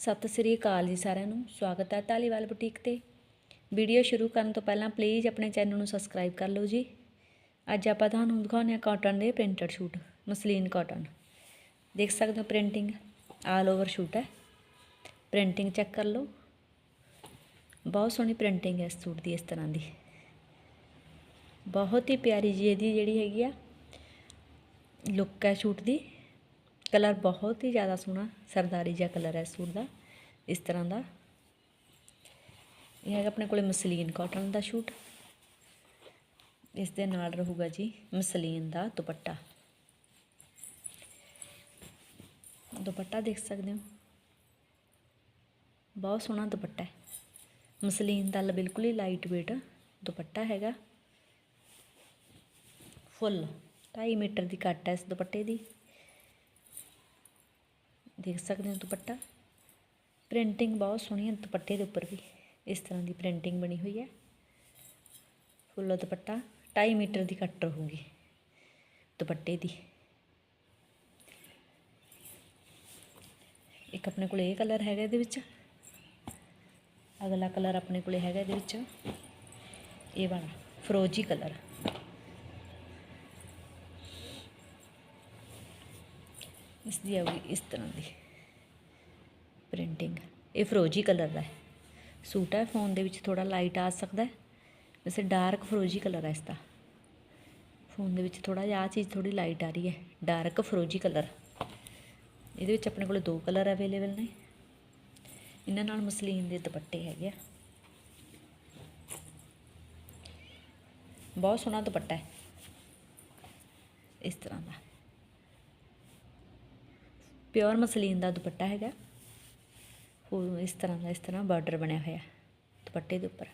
ਸਤਿ ਸ੍ਰੀ ਅਕਾਲ ਜੀ ਸਾਰਿਆਂ ਨੂੰ। ਸਵਾਗਤ ਹੈ ਧਾਲੀਵਾਲ ਬੁਟੀਕ ਤੇ। ਵੀਡੀਓ ਸ਼ੁਰੂ ਕਰਨ ਤੋਂ ਪਹਿਲਾਂ ਪਲੀਜ਼ ਆਪਣੇ ਚੈਨਲ ਨੂੰ ਸਬਸਕ੍ਰਾਈਬ ਕਰ ਲਓ ਜੀ। ਅੱਜ ਆਪਾਂ ਤੁਹਾਨੂੰ ਦਿਖਾਉਂਦੇ ਹਾਂ ਕਾਟਨ ਦੇ ਪ੍ਰਿੰਟਡ ਸੂਟ, ਮਸਲੀਨ ਕਾਟਨ ਦੇਖ ਸਕਦੇ ਹੋ ਪ੍ਰਿੰਟਿੰਗ ਆਲ ਓਵਰ ਸੂਟ ਹੈ। ਪ੍ਰਿੰਟਿੰਗ ਚੈੱਕ ਕਰ ਲਓ। ਬਹੁਤ ਸੋਹਣੀ ਪ੍ਰਿੰਟਿੰਗ ਹੈ ਇਸ ਸੂਟ ਦੀ, ਇਸ ਤਰ੍ਹਾਂ ਦੀ। ਬਹੁਤ ਹੀ ਪਿਆਰੀ ਜੀ ਇਹਦੀ ਜਿਹੜੀ ਹੈਗੀ ਆ ਲੁੱਕ ਹੈ ਸੂਟ ਦੀ। ਕਲਰ ਬਹੁਤ ਹੀ ਜ਼ਿਆਦਾ ਸੋਹਣਾ ਸਰਦਾਰੀ ਜਿਹਾ ਕਲਰ ਹੈ ਸੂਟ ਦਾ, ਇਸ ਤਰ੍ਹਾਂ ਦਾ। ਇਹ ਹੈਗਾ ਆਪਣੇ ਕੋਲੇ ਮਸਲੀਨ ਕਾਟਨ ਦਾ ਸੂਟ। ਇਸ ਦੇ ਨਾਲ ਰਹੂਗਾ ਜੀ ਮਸਲੀਨ ਦਾ ਦੁਪੱਟਾ। ਦੁਪੱਟਾ ਦੇਖ ਸਕਦੇ ਹੋ। ਬਹੁਤ ਸੋਹਣਾ ਦੁਪੱਟਾ ਹੈ। ਮਸਲੀਨ ਦਾ ਬਿਲਕੁਲ ਹੀ ਲਾਈਟ weight ਦੁਪੱਟਾ ਹੈਗਾ। ਫੁੱਲ 2.5 ਮੀਟਰ ਦੀ ਕੱਟ ਹੈ ਇਸ ਦੁਪੱਟੇ ਦੀ। ਦੇਖ ਸਕਦੇ ਹੋ ਦੁਪੱਟਾ। ਪ੍ਰਿੰਟਿੰਗ ਬਹੁਤ ਸੋਹਣੀ ਹੈ ਦੁਪੱਟੇ ਦੇ ਉੱਪਰ ਵੀ। ਇਸ ਤਰ੍ਹਾਂ ਦੀ ਪ੍ਰਿੰਟਿੰਗ ਬਣੀ ਹੋਈ ਹੈ। ਫੁੱਲ ਦੁਪੱਟਾ 2.5 ਮੀਟਰ ਦੀ ਕੱਟ ਰਹੂਗੀ ਦੁਪੱਟੇ ਦੀ। ਇੱਕ ਆਪਣੇ ਕੋਲ ਇਹ ਕਲਰ ਹੈਗਾ ਇਹਦੇ ਵਿੱਚ। ਅਗਲਾ ਕਲਰ ਆਪਣੇ ਕੋਲੇ ਹੈਗਾ ਇਹਦੇ ਵਿੱਚ। ਇਹ ਵਾਲਾ, ਫਰੋਜੀ ਕਲਰ। ਇਸ ਦੀ ਆਉਗੀ ਇਸ ਤਰ੍ਹਾਂ ਦੀ ਪ੍ਰਿੰਟਿੰਗ ਇਹ ਫਰੋਜੀ ਕਲਰ ਦਾ ਹੈ। ਸੂਟ ਹੈ ਫੋਨ ਦੇ ਵਿੱਚ ਥੋੜਾ ਲਾਈਟ ਆ ਸਕਦਾ ਹੈ। ਵੈਸੇ ਡਾਰਕ ਫਰੋਜੀ ਕਲਰ ਹੈ ਇਸ ਦਾ। ਫੋਨ ਦੇ ਵਿੱਚ ਥੋੜਾ ਜਿਹਾ ਆ ਚੀਜ਼ ਥੋੜੀ ਲਾਈਟ ਆ ਰਹੀ ਹੈ। ਡਾਰਕ ਫਰੋਜੀ ਕਲਰ। ਇਹਦੇ ਵਿੱਚ ਆਪਣੇ ਕੋਲ ਦੋ ਕਲਰ ਅਵੇਲੇਬਲ ਨੇ। ਇਹਨਾਂ ਨਾਲ ਮਸਲੀਨ ਦੇ ਦੁਪੱਟੇ ਹੈਗੇ ਆ। ਬਹੁਤ ਸੋਹਣਾ ਦੁਪੱਟਾ ਹੈ। ਇਸ ਤਰ੍ਹਾਂ ਦਾ। ਪਿਓਰ ਮਸਲੀਨ ਦਾ ਦੁਪੱਟਾ ਹੈਗਾ। ਉਹ ਇਸ ਤਰ੍ਹਾਂ ਦਾ, ਇਸ ਤਰ੍ਹਾਂ ਬਾਰਡਰ ਬਣਿਆ ਹੋਇਆ, ਦੁਪੱਟੇ ਦੇ ਉੱਪਰ।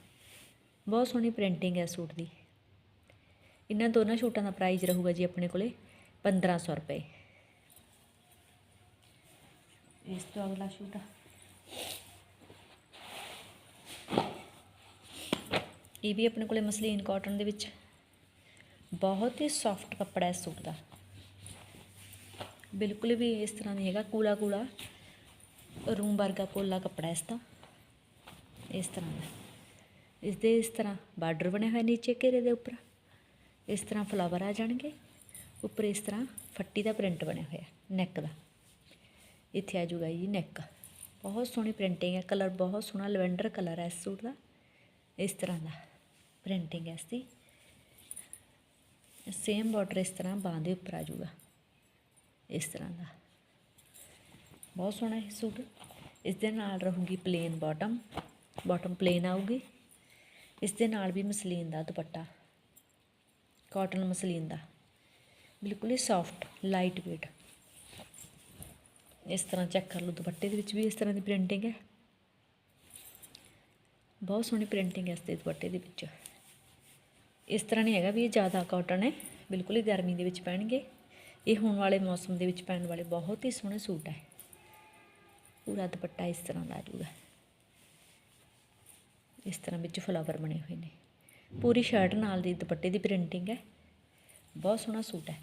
ਬਹੁਤ ਸੋਹਣੀ ਪ੍ਰਿੰਟਿੰਗ ਹੈ ਸੂਟ ਦੀ। ਇਹਨਾਂ ਦੋਨਾਂ ਸੂਟਾਂ ਦਾ ਪ੍ਰਾਈਸ ਰਹੂਗਾ ਜੀ ਆਪਣੇ ਕੋਲੇ 1500 ਰੁਪਏ। ਇਸ ਤੋਂ ਅਗਲਾ ਸੂਟ ਇਹ ਵੀ ਆਪਣੇ ਕੋਲੇ ਮਸਲੀਨ ਕਾਟਨ ਦੇ ਵਿੱਚ। ਬਹੁਤ ਹੀ ਸੌਫਟ ਕੱਪੜਾ ਹੈ ਇਸ ਸੂਟ ਦਾ। ਬਿਲਕੁਲ ਵੀ ਇਸ ਤਰ੍ਹਾਂ ਨਹੀਂ ਹੈਗਾ, ਕੂਲਾ ਕੂਲਾ। ਰੂਮ ਵਰਗਾ ਪੋਲਾ ਕੱਪੜਾ ਇਸ ਦਾ। ਇਸ ਤਰ੍ਹਾਂ ਦਾ। ਇਸ ਦੇ ਇਸ ਤਰ੍ਹਾਂ ਬਾਰਡਰ ਬਣਿਆ ਹੋਇਆ ਨੀਚੇ ਘੇਰੇ ਦੇ ਉੱਪਰ। ਇਸ ਤਰ੍ਹਾਂ ਫਲਾਵਰ ਆ ਜਾਣਗੇ। ਉੱਪਰ ਇਸ ਤਰ੍ਹਾਂ ਫੱਟੀ ਦਾ ਪ੍ਰਿੰਟ ਬਣਿਆ ਹੋਇਆ, ਨੈਕ ਦਾ। ਇੱਥੇ ਆ ਜੂਗਾ ਜੀ ਨੈਕ। ਬਹੁਤ ਸੋਹਣੀ ਪ੍ਰਿੰਟਿੰਗ ਹੈ, ਕਲਰ ਬਹੁਤ ਸੋਹਣਾ, ਲਵੈਂਡਰ ਕਲਰ ਹੈ ਇਸ ਸੂਟ ਦਾ। ਇਸ ਤਰ੍ਹਾਂ ਦਾ ਪ੍ਰਿੰਟਿੰਗ ਹੈ ਇਸ ਦੀ। ਸੇਮ ਬਾਰਡਰ ਇਸ ਤਰ੍ਹਾਂ ਬਾਂਹ ਦੇ ਉੱਪਰ ਆ ਜੂਗਾ ਇਸ ਤਰ੍ਹਾਂ ਦਾ। ਬਹੁਤ ਸੋਹਣਾ ਇਹ ਸੂਟ। ਇਸ ਦੇ ਨਾਲ ਰਹੂਗੀ ਪਲੇਨ ਬਾਟਮ ਬਾਟਮ ਪਲੇਨ ਆਊਗੀ। ਇਸ ਦੇ ਨਾਲ ਵੀ ਮਸਲੀਨ ਦਾ ਦੁਪੱਟਾ। ਕਾਟਨ ਮਸਲੀਨ ਦਾ। ਬਿਲਕੁਲ ਹੀ ਸੌਫਟ ਲਾਈਟ weight ਇਸ ਤਰ੍ਹਾਂ ਚੈੱਕ ਕਰ ਲਓ, ਦੁਪੱਟੇ ਦੇ ਵਿੱਚ ਵੀ ਇਸ ਤਰ੍ਹਾਂ ਦੀ ਪ੍ਰਿੰਟਿੰਗ ਹੈ। ਬਹੁਤ ਸੋਹਣੀ ਪ੍ਰਿੰਟਿੰਗ ਹੈ ਇਸ ਦੇ ਦੁਪੱਟੇ ਦੇ ਵਿੱਚ। ਇਸ ਤਰ੍ਹਾਂ ਨਹੀਂ ਹੈਗਾ ਵੀ ਇਹ ਜ਼ਿਆਦਾ ਕਾਟਨ ਹੈ। ਬਿਲਕੁਲ ਹੀ ਗਰਮੀ ਦੇ ਵਿੱਚ ਪੈਣਗੇ। ਇਹ ਹੋਣ ਵਾਲੇ ਮੌਸਮ ਦੇ ਵਿੱਚ ਪੈਣ ਵਾਲੇ ਬਹੁਤ ਹੀ ਸੋਹਣੇ ਸੂਟ ਹੈ ਪੂਰਾ ਦੁਪੱਟਾ ਇਸ ਤਰ੍ਹਾਂ ਦਾ ਆ ਜਾਊਗਾ। ਇਸ ਤਰ੍ਹਾਂ ਵਿੱਚ ਫਲਾਵਰ ਬਣੇ ਹੋਏ ਨੇ। ਪੂਰੀ ਸ਼ਰਟ ਨਾਲ ਦੀ ਦੁਪੱਟੇ ਦੀ ਪ੍ਰਿੰਟਿੰਗ ਹੈ। ਬਹੁਤ ਸੋਹਣਾ ਸੂਟ ਹੈ।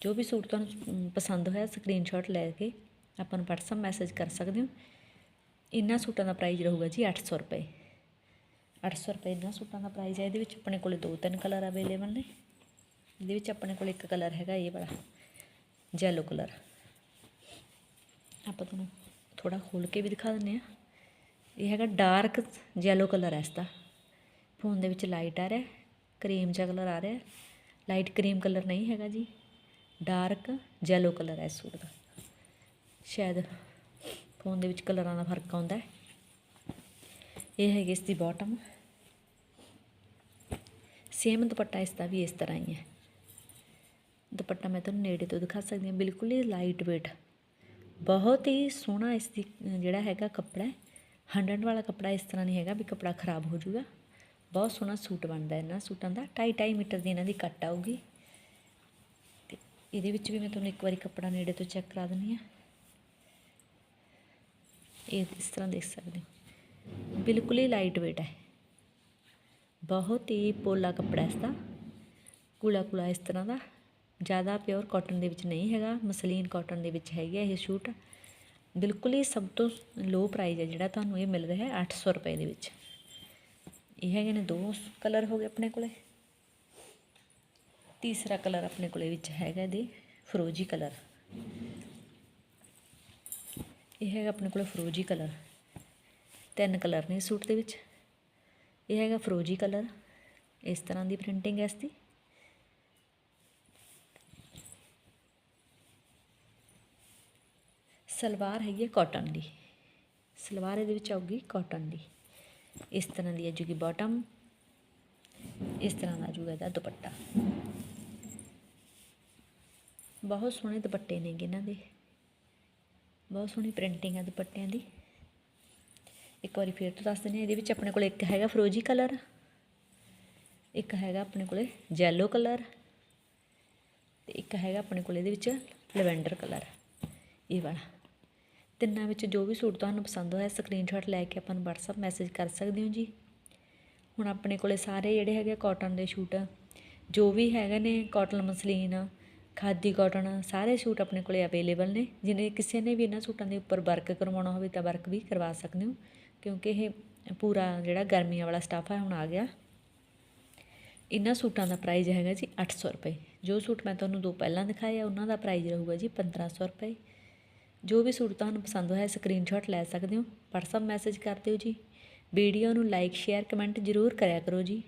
ਜੋ ਵੀ ਸੂਟ ਤੁਹਾਨੂੰ ਪਸੰਦ ਹੋਇਆ ਸਕਰੀਨਸ਼ਾਟ ਲੈ ਕੇ ਆਪਾਂ ਨੂੰ WhatsApp ਮੈਸੇਜ ਕਰ ਸਕਦੇ ਹੋ। ਇਹਨਾਂ ਸੂਟਾਂ ਦਾ ਪ੍ਰਾਈਸ ਰਹੂਗਾ ਜੀ 800 ਰੁਪਏ। 800 ਰੁਪਏ ਇਹਨਾਂ ਸੂਟਾਂ ਦਾ ਪ੍ਰਾਈਸ ਹੈ। ਇਹਦੇ ਵਿੱਚ ਆਪਣੇ ਕੋਲੇ ਦੋ ਤਿੰਨ ਕਲਰ ਅਵੇਲੇਬਲ ਨੇ। ਇਹਦੇ ਵਿੱਚ ਆਪਣੇ ਕੋਲ ਇੱਕ ਕਲਰ ਹੈਗਾ ਇਹ ਵਾਲਾ। ਜੈਲੋ ਕਲਰ ਆਪਾਂ ਤੁਹਾਨੂੰ ਥੋੜਾ ਖੋਲ ਕੇ ਵੀ ਦਿਖਾ ਦਿੰਦੇ ਆ ਇਹ ਹੈਗਾ ਡਾਰਕ ਜੈਲੋ ਕਲਰ ਹੈ ਇਸ ਦਾ ਫੋਨ ਦੇ ਵਿੱਚ ਲਾਈਟ ਆ ਰਿਹਾ ਕਰੀਮ ਜਿਹਾ ਕਲਰ ਆ ਰਿਹਾ ਲਾਈਟ ਕਰੀਮ ਕਲਰ ਨਹੀਂ ਹੈਗਾ ਜੀ। ਡਾਰਕ ਜੈਲੋ ਕਲਰ ਹੈ ਇਸ ਸੂਟ ਦਾ। ਸ਼ਾਇਦ ਫੋਨ ਦੇ ਵਿੱਚ ਕਲਰਾਂ ਦਾ ਫ਼ਰਕ ਆਉਂਦਾ ਹੈ। ਇਹ ਹੈਗੀ ਇਸ ਦੀ ਬਾਟਮ ਸੇਮ ਦੁਪੱਟਾ ਇਸ ਦਾ ਵੀ ਇਸ ਤਰ੍ਹਾਂ ਹੀ ਹੈ। ਦੁਪੱਟਾ ਮੈਂ ਤੁਹਾਨੂੰ ਨੇੜੇ ਤੋਂ ਦਿਖਾ ਸਕਦੀ ਹਾਂ। ਬਿਲਕੁਲ ਹੀ ਲਾਈਟ weight ਬਹੁਤ ਹੀ ਸੋਹਣਾ ਇਸ ਦੀ, ਜਿਹੜਾ ਹੈਗਾ ਕੱਪੜਾ ਹੈ। ਹੰਡਰਡ ਵਾਲਾ ਕੱਪੜਾ ਇਸ ਤਰ੍ਹਾਂ ਨਹੀਂ ਹੈਗਾ ਵੀ ਕੱਪੜਾ ਖਰਾਬ ਹੋ ਜਾਊਗਾ। ਬਹੁਤ ਸੋਹਣਾ ਸੂਟ ਬਣਦਾ ਇਹਨਾਂ ਸੂਟਾਂ ਦਾ। 2.5 ਮੀਟਰ ਦੀ ਇਹਨਾਂ ਦੀ ਕੱਟ ਆਊਗੀ। ਤੇ ਇਹਦੇ ਵਿੱਚ ਵੀ ਮੈਂ ਤੁਹਾਨੂੰ ਇੱਕ ਵਾਰੀ ਕੱਪੜਾ ਨੇੜੇ ਤੋਂ ਚੈੱਕ ਕਰਾ ਦਿੰਦੀ ਹਾਂ। ਇਹ ਇਸ ਤਰ੍ਹਾਂ ਦੇਖ ਸਕਦੇ ਹੋ। ਬਿਲਕੁਲ ਹੀ ਲਾਈਟ weight ਹੈ। ਬਹੁਤ ਹੀ ਪੋਲਾ ਕੱਪੜਾ ਇਸ ਦਾ। ਕੂਲਾ ਕੂਲਾ ਇਸ ਤਰ੍ਹਾਂ ਦਾ। ਜ਼ਿਆਦਾ ਪਿਓਰ ਕਾਟਨ ਦੇ ਵਿੱਚ ਨਹੀਂ ਹੈਗਾ, ਮਸਲੀਨ ਕਾਟਨ ਦੇ ਵਿੱਚ ਹੈਗਾ ਇਹ ਸੂਟ। ਬਿਲਕੁਲ ਹੀ ਸਭ ਤੋਂ ਲੋ ਪ੍ਰਾਈਸ ਹੈ ਜਿਹੜਾ ਤੁਹਾਨੂੰ ਇਹ ਮਿਲ ਰਿਹਾ ਹੈ 800 ਰੁਪਏ ਦੇ ਵਿੱਚ। ਇਹ ਹੈਗੇ ਨੇ ਦੋ ਕਲਰ ਹੋ ਗਏ ਆਪਣੇ ਕੋਲੇ। ਤੀਸਰਾ ਕਲਰ ਆਪਣੇ ਕੋਲੇ ਵਿੱਚ ਹੈਗਾ ਇਹਦੇ, ਫਰੋਜੀ ਕਲਰ ਇਹ ਹੈਗਾ ਆਪਣੇ ਕੋਲੇ ਫਰੋਜੀ ਕਲਰ ਤਿੰਨ ਕਲਰ ਨੇ ਇਸ ਸੂਟ ਦੇ ਵਿੱਚ। ਇਹ ਹੈਗਾ ਫਰੋਜੀ ਕਲਰ ਇਸ ਤਰ੍ਹਾਂ ਦੀ ਪ੍ਰਿੰਟਿੰਗ ਹੈ ਇਸ ਦੀ। ਸਲਵਾਰ ਹੈਗੀ ਹੈ ਕਾਟਨ ਦੀ। ਸਲਵਾਰ ਇਹਦੇ ਵਿੱਚ ਆਊਗੀ ਕਾਟਨ ਦੀ। ਇਸ ਤਰ੍ਹਾਂ ਦੀ ਆਜੂਗੀ ਬਾਟਮ ਇਸ ਤਰ੍ਹਾਂ ਦਾ ਆਜੂਗਾ ਇਹਦਾ ਦੁਪੱਟਾ। ਬਹੁਤ ਸੋਹਣੇ ਦੁਪੱਟੇ ਨੇਗੇ ਇਹਨਾਂ ਦੇ। ਬਹੁਤ ਸੋਹਣੀ ਪ੍ਰਿੰਟਿੰਗ ਹੈ ਦੁਪੱਟਿਆਂ ਦੀ। ਇੱਕ ਵਾਰੀ ਫੇਰ ਤੋਂ ਦੱਸ ਦਿੰਦੇ ਹਾਂ, ਇਹਦੇ ਵਿੱਚ ਆਪਣੇ ਕੋਲ ਇੱਕ ਹੈਗਾ ਫਰੋਜੀ ਕਲਰ। ਇੱਕ ਹੈਗਾ ਆਪਣੇ ਕੋਲੇ ਜੈਲੋ ਕਲਰ। ਤੇ ਇੱਕ ਹੈਗਾ ਆਪਣੇ ਕੋਲ ਇਹਦੇ ਵਿੱਚ ਲਵੈਂਡਰ ਕਲਰ। ਇਹ ਵਾਲਾ। ਤਿੰਨਾਂ ਵਿੱਚ ਜੋ ਵੀ ਸੂਟ ਤੁਹਾਨੂੰ ਪਸੰਦ ਹੋਇਆ ਸਕਰੀਨਸ਼ਾਟ ਲੈ ਕੇ ਆਪਾਂ ਨੂੰ WhatsApp ਮੈਸੇਜ ਕਰ ਸਕਦੇ ਹੋ ਜੀ। ਹੁਣ ਆਪਣੇ ਕੋਲੇ ਸਾਰੇ ਜਿਹੜੇ ਹੈਗੇ ਕਾਟਨ ਦੇ ਸੂਟ, ਜੋ ਵੀ ਹੈਗੇ ਨੇ ਕਾਟਨ ਮਸਲੀਨ, ਖਾਦੀ ਕਾਟਨ ਸਾਰੇ ਸੂਟ ਆਪਣੇ ਕੋਲੇ ਅਵੇਲੇਬਲ ਨੇ। ਜਿਹਨੇ ਕਿਸੇ ਨੇ ਵੀ ਇਹਨਾਂ ਸੂਟਾਂ ਦੇ ਉੱਪਰ ਵਰਕ ਕਰਵਾਉਣਾ ਹੋਵੇ ਤਾਂ ਵਰਕ ਵੀ ਕਰਵਾ ਸਕਦੇ ਹੋ, ਕਿਉਂਕਿ ਇਹ ਪੂਰਾ ਜਿਹੜਾ ਗਰਮੀਆਂ ਵਾਲਾ ਸਟਾਫ ਹੈ ਹੁਣ ਆ ਗਿਆ। ਇਹਨਾਂ ਸੂਟਾਂ ਦਾ ਪ੍ਰਾਈਸ ਹੈਗਾ ਜੀ 800 ਰੁਪਏ। ਜੋ ਸੂਟ ਮੈਂ ਤੁਹਾਨੂੰ ਦੋ ਪਹਿਲਾਂ ਦਿਖਾਏ ਆ, ਉਹਨਾਂ ਦਾ ਪ੍ਰਾਈਸ ਰਹੂਗਾ ਜੀ 1500 ਰੁਪਏ। ਜੋ ਵੀ ਸੂਟ ਤੁਹਾਨੂੰ ਪਸੰਦ ਹੋਇਆ ਸਕਰੀਨਸ਼ਾਟ ਲੈ ਸਕਦੇ ਹੋ, WhatsApp ਮੈਸੇਜ ਕਰ ਦਿਓ ਜੀ। ਵੀਡੀਓ ਨੂੰ ਲਾਈਕ ਸ਼ੇਅਰ ਕਮੈਂਟ ਜ਼ਰੂਰ ਕਰਿਆ ਕਰੋ ਜੀ।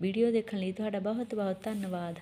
ਵੀਡੀਓ ਦੇਖਣ ਲਈ ਤੁਹਾਡਾ ਬਹੁਤ ਬਹੁਤ ਧੰਨਵਾਦ।